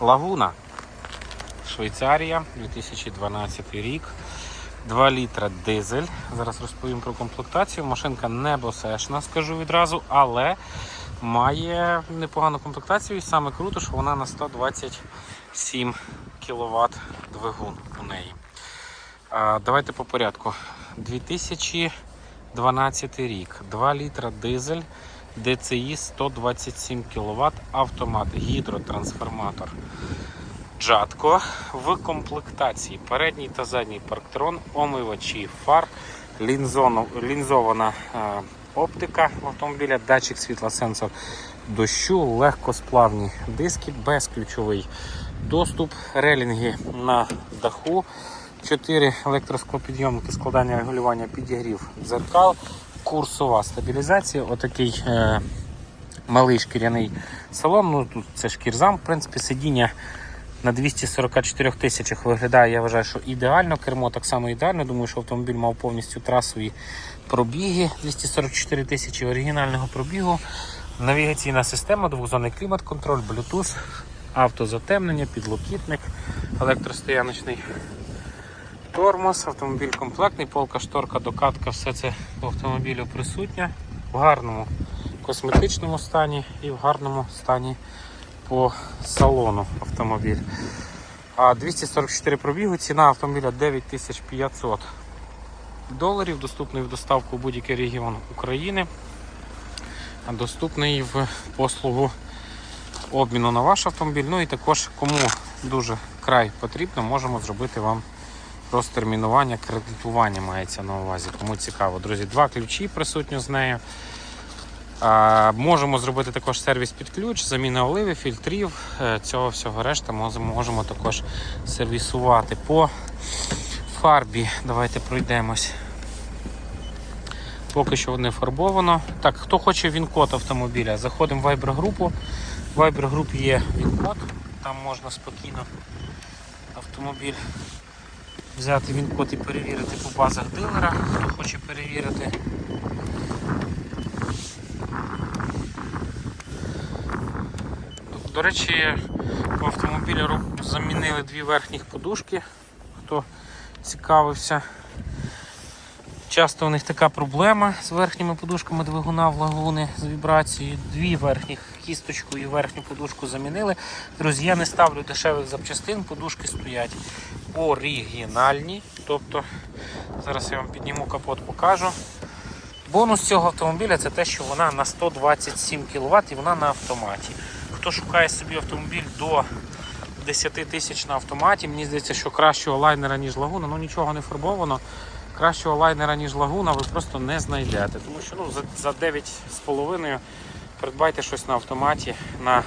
Лагуна. Швейцарія, 2012 рік. 2 літра дизель. Зараз розповім про комплектацію. Машинка не босешна, скажу відразу, але має непогану комплектацію і саме круто, що вона на 127 кВт двигун у неї. А, давайте по порядку. 2012 рік, 2 літра дизель, DCI 127 кВт, автомат, гідротрансформатор. Джатко в комплектації передній та задній парктрон, омивачі фар, лінзована е, оптика автомобіля, датчик світла, сенсор дощу, легкосплавні диски, безключовий доступ, релінги на даху, 4 електросклопідйомники, складання регулювання підігрів дзеркал, курсова стабілізація, отакий е, малий шкіряний салон. Ну тут це шкірзам, в принципі, сидіння на 244 тисячах виглядає, я вважаю, що ідеально. Кермо так само ідеально. Думаю, що автомобіль мав повністю трасові пробіги. 244 тисячі оригінального пробігу. Навігаційна система, двохзонний клімат-контроль, Bluetooth, автозатемнення, підлокітник, електростояночний тормоз, автомобіль комплектний, полка, шторка, докатка, все це в автомобілю присутнє. В гарному косметичному стані і в гарному стані по салону автомобіль. А 244 пробігу, ціна автомобіля 9500 доларів, доступний в доставку в будь-який регіон України, доступний в послугу обміну на ваш автомобіль. Ну і також, кому дуже край потрібно, можемо зробити вам розтермінування, кредитування мається на увазі. Кому цікаво, друзі, два ключі присутні з нею. А, Можемо зробити також сервіс під ключ, заміна оливи, фільтрів, е, цього всього решта можемо також сервісувати. По фарбі давайте пройдемось. Поки що не фарбовано. Так, хто хоче він-код автомобіля, заходимо в Viber групу. В Viber групі є він-код, там можна спокійно автомобіль взяти він-код і перевірити по базах дилера, хто хоче перевірити. До речі, в автомобілі замінили дві верхніх подушки, хто цікавився. Часто у них така проблема з верхніми подушками двигуна в лагуни з вібрацією. Дві верхніх кісточку і верхню подушку замінили. Друзі, я не ставлю дешевих запчастин, подушки стоять оригінальні. Тобто, зараз я вам підніму капот, покажу. Бонус цього автомобіля це те, що вона на 127 кВт і вона на автоматі. Хто шукає собі автомобіль до 10 тисяч на автоматі, мені здається, що кращого лайнера, ніж лагуна, ну нічого не фарбовано. Кращого лайнера, ніж лагуна, ви просто не знайдете. Тому що ну, за, за 9,5 придбайте щось на автоматі, на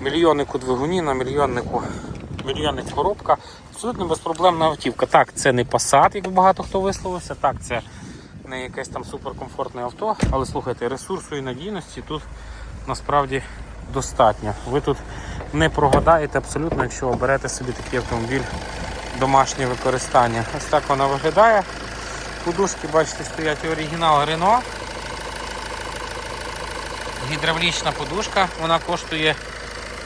мільйоннику двигуні, на мільйоннику, мільйонник коробка. Абсолютно безпроблемна автівка. Так, це не Passat, як багато хто висловився. Так, це не якесь там суперкомфортне авто, але слухайте, ресурсу і надійності тут насправді достатньо. Ви тут не прогадаєте абсолютно, якщо оберете собі такий автомобіль домашнє використання. Ось так вона виглядає. Подушки, бачите, стоять оригінал Renault. Гідравлічна подушка, вона коштує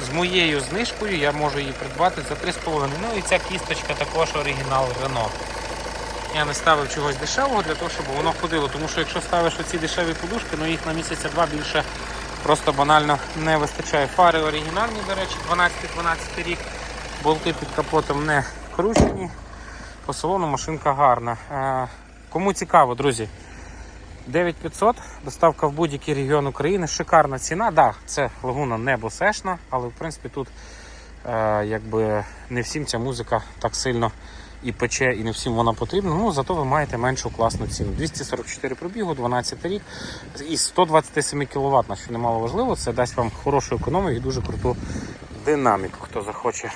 з моєю знижкою, я можу її придбати за 3,5. Ну і ця кісточка також оригінал Renault. Я не ставив чогось дешевого для того, щоб воно ходило. Тому що якщо ставиш оці дешеві подушки, ну їх на місяця два більше просто банально не вистачає. Фари оригінальні, до речі, 12-12 рік. Болти під капотом не кручені. По салону машинка гарна. Е, Кому цікаво, друзі, 9500, доставка в будь-який регіон України, шикарна ціна. Да, це лагуна не босешна, але в принципі тут е, якби не всім ця музика так сильно і пече, і не всім вона потрібна. Ну зато ви маєте меншу класну ціну. 244 пробігу, 12 рік і 127 кВт, що немало важливо, це дасть вам хорошу економію і дуже круту динаміку, хто захоче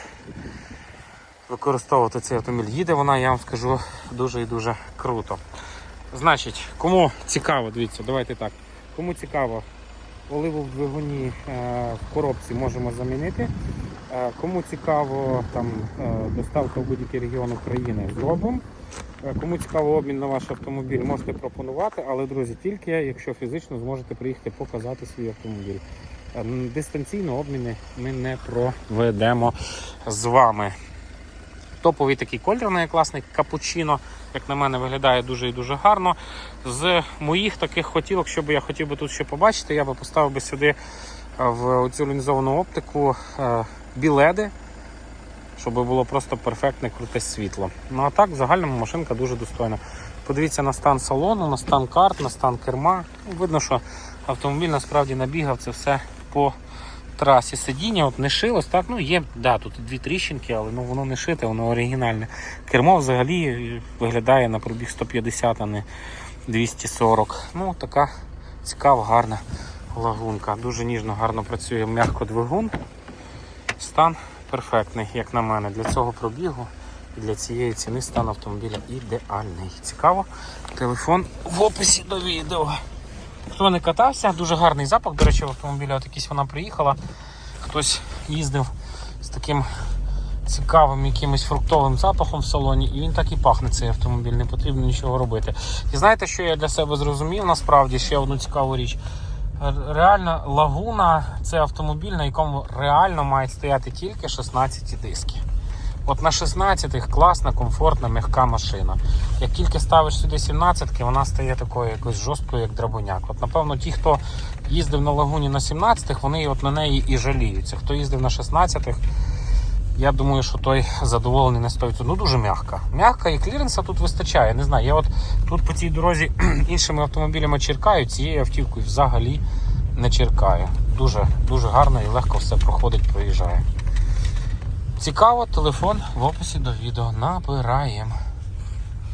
використовувати цей автомобіль. Їде вона, я вам скажу, дуже і дуже круто. Значить, кому цікаво, дивіться, давайте так. Кому цікаво, оливу в двигуні е, в коробці можемо замінити. Е, Кому цікаво там е, доставка в будь-який регіон України зробимо. Кому цікаво обмін на ваш автомобіль, можете пропонувати, але друзі, тільки якщо фізично зможете приїхати показати свій автомобіль. Дистанційно обміни ми не проведемо з вами. Топовий такий колір, не класний капучино, як на мене, виглядає дуже і дуже гарно. З моїх таких хотілок, що я хотів би тут ще побачити, я би поставив би сюди е, в цю лінзовану оптику е, біледи, щоб було просто перфектне круте світло. Ну а так, в загальному машинка дуже достойна. Подивіться на стан салону, на стан карт, на стан керма. Ну, Видно, що автомобіль насправді набігав це все по трасі. Сидіння от не шилось, так, ну є, да, тут дві тріщинки, але ну, воно не шите, воно оригінальне. Кермо взагалі виглядає на пробіг 150, а не 240. Ну, така цікава, гарна лагунка. Дуже ніжно, гарно працює м'яко двигун. Стан перфектний, як на мене. Для цього пробігу і для цієї ціни стан автомобіля ідеальний. Цікаво. Телефон в описі до відео. Хто не катався, дуже гарний запах. До речі, в автомобілі от якийсь вона приїхала. Хтось їздив з таким цікавим якимось фруктовим запахом в салоні, і він так і пахне цей автомобіль, не потрібно нічого робити. І знаєте, що я для себе зрозумів насправді ще одну цікаву річ. Реально, лагуна це автомобіль, на якому реально мають стояти тільки 16 диски. От на 16-х класна, комфортна, м'яка машина. Як тільки ставиш сюди 17-ки, вона стає такою якось жорсткою, як драбуняк. От напевно, ті, хто їздив на лагуні на 17-х, вони от на неї і жаліються. Хто їздив на 16-х, я думаю, що той задоволений на 100%. Ну дуже м'яка. М'яка і кліренса тут вистачає. Не знаю, я от тут по цій дорозі іншими автомобілями черкаю, цією автівкою взагалі не черкаю. Дуже, дуже гарно і легко все проходить, проїжджає. Цікаво, телефон в описі до відео набираємо.